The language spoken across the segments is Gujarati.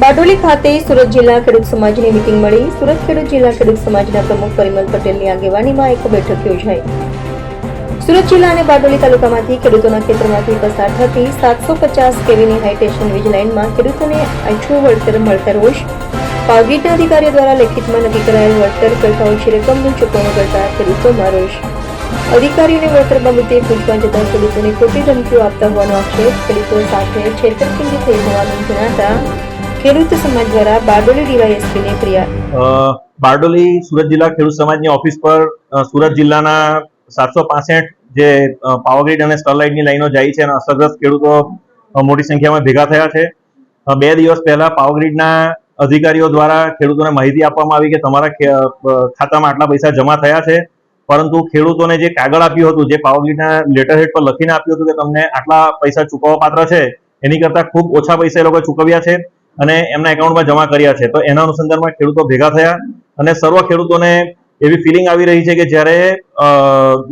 બારડોલી ખાતે સુરત જિલ્લા ખેડૂત સમાજની મીટિંગ મળી. સુરત ખેડૂત જિલ્લા ખેડૂત સમાજના પ્રમુખ પરિમલ પટેલની આગેવાનીમાં એક બેઠક યોજાઈ. સુરત જિલ્લા અને બારડોલી તાલુકામાંથી ખેડૂતોના ખેતરમાંથી પસાર થતી સાતસો પચાસ કેવીની હાઈટેશન વીજ લાઇનમાં ખેડૂતોને આછું વળતર મળતા રોષ પાવગીટના અધિકારીઓ દ્વારા લેખિતમાં નક્કી કરાયેલ વળતર કરતા ઓછી રકમનું ચૂકવણું કરતા ખેડૂતોમાં રોષ. અધિકારીઓને વળતર બાબતે પૂછવા જતા ખેડૂતોને ખોટી ધમકીઓ આપતા હોવાનો આક્ષેપ. ખેડૂતો સાથે છેતરપિંડી થઈ હોવાનું જણાતા ખેડૂત સમાજ દ્વારા બારડોલી ડીવાયએસપીને ફરિયાદ બારડોલી સુરત જિલ્લા ખેડૂત સમાજની ઓફિસ પર સુરત જિલ્લાના સાતસો પાસઠ જે પાવરગ્રીડ અને સ્ટરલાઇટની લાઈનો જાય છે અને અસરગ્રસ્ત ખેડૂતો મોટી સંખ્યામાં ભેગા થયા છે. બે દિવસ પહેલા પાવરગ્રીડના અધિકારીઓ દ્વારા ખેડૂતોને માહિતી આપવામાં આવી કે તમારા ખાતામાં આટલા પૈસા જમા થયા છે, પરંતુ ખેડૂતોને જે કાગળ આપ્યું હતું, જે પાવરગ્રીડના લેટર હેડ પર લખીને આપ્યું હતું કે તમને આટલા પૈસા ચૂકવવા પાત્ર છે, એની કરતા ખૂબ ઓછા પૈસા એ લોકો ચૂકવ્યા છે. અને એમના એકાઉન્ટમાં જમા કર્યા છે. તો એના અનુસંધાનમાં ખેડૂતો ભેગા થયા અને સર્વ ખેડૂતોને એવી ફિલિંગ આવી રહી છે કે જ્યારે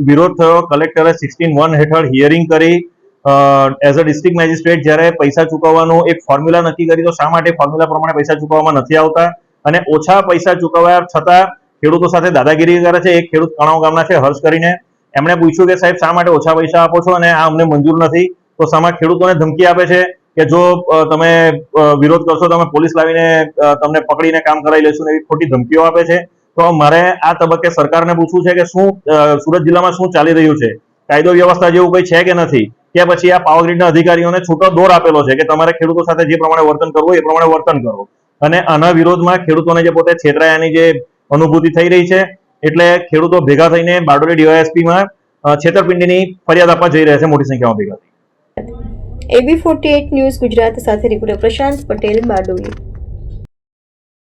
વિરોધ થયો કલેક્ટરે સિક્સટીન વન હેઠળ હિયરિંગ કરી એઝ અ ડિસ્ટ્રિક્ટ મેજિસ્ટ્રેટ જ્યારે પૈસા ચૂકવવાનું એક ફોર્મ્યુલા નક્કી કરી, તો શા માટે ફોર્મ્યુલા પ્રમાણે પૈસા ચૂકવવામાં નથી આવતા? અને ઓછા પૈસા ચૂકવ્યા છતાં ખેડૂતો સાથે દાદાગીરી કરે છે. એક ખેડૂત કણાવ ગામના છે, હર્ષ કરીને. એમણે પૂછ્યું કે સાહેબ, શા માટે ઓછા પૈસા આપો છો અને આ અમને મંજૂર નથી? તો સામા ખેડૂતોને ધમકી આપે છે. કે જો તમે વિરોધ કરશો, તો અમે પોલીસ લાવીને તમને પકડીને કામ કરાવી લઈશું એવી ખોટી ધમકીઓ આપે છે. તો મારે આ તબક્કે સરકારને પૂછવું છે કે શું સુરત જિલ્લામાં શું ચાલી રહ્યું છે? કાયદો વ્યવસ્થા જેવું કંઈ છે કે નથી? કે પછી આ પાવરગ્રીડના અધિકારીઓને છૂટો દોર આપેલો છે કે તમારે ખેડૂતો સાથે જે પ્રમાણે વર્તન કરવું એ પ્રમાણે વર્તન કરો. અને આના વિરોધમાં ખેડૂતોને જે પોતે છેતરાયાની જે અનુભૂતિ થઈ રહી છે, એટલે ખેડૂતો ભેગા થઈને બારડોલી ડીવાયએસપીમાં છેતરપિંડીની ફરિયાદ આપવા જઈ રહ્યા છે મોટી સંખ્યામાં ભેગા થઈ એબી ફોર્ટી ન્યૂઝ ગુજરાત સાથે રિપોર્ટર પ્રશાંત પટેલ બારડોલી.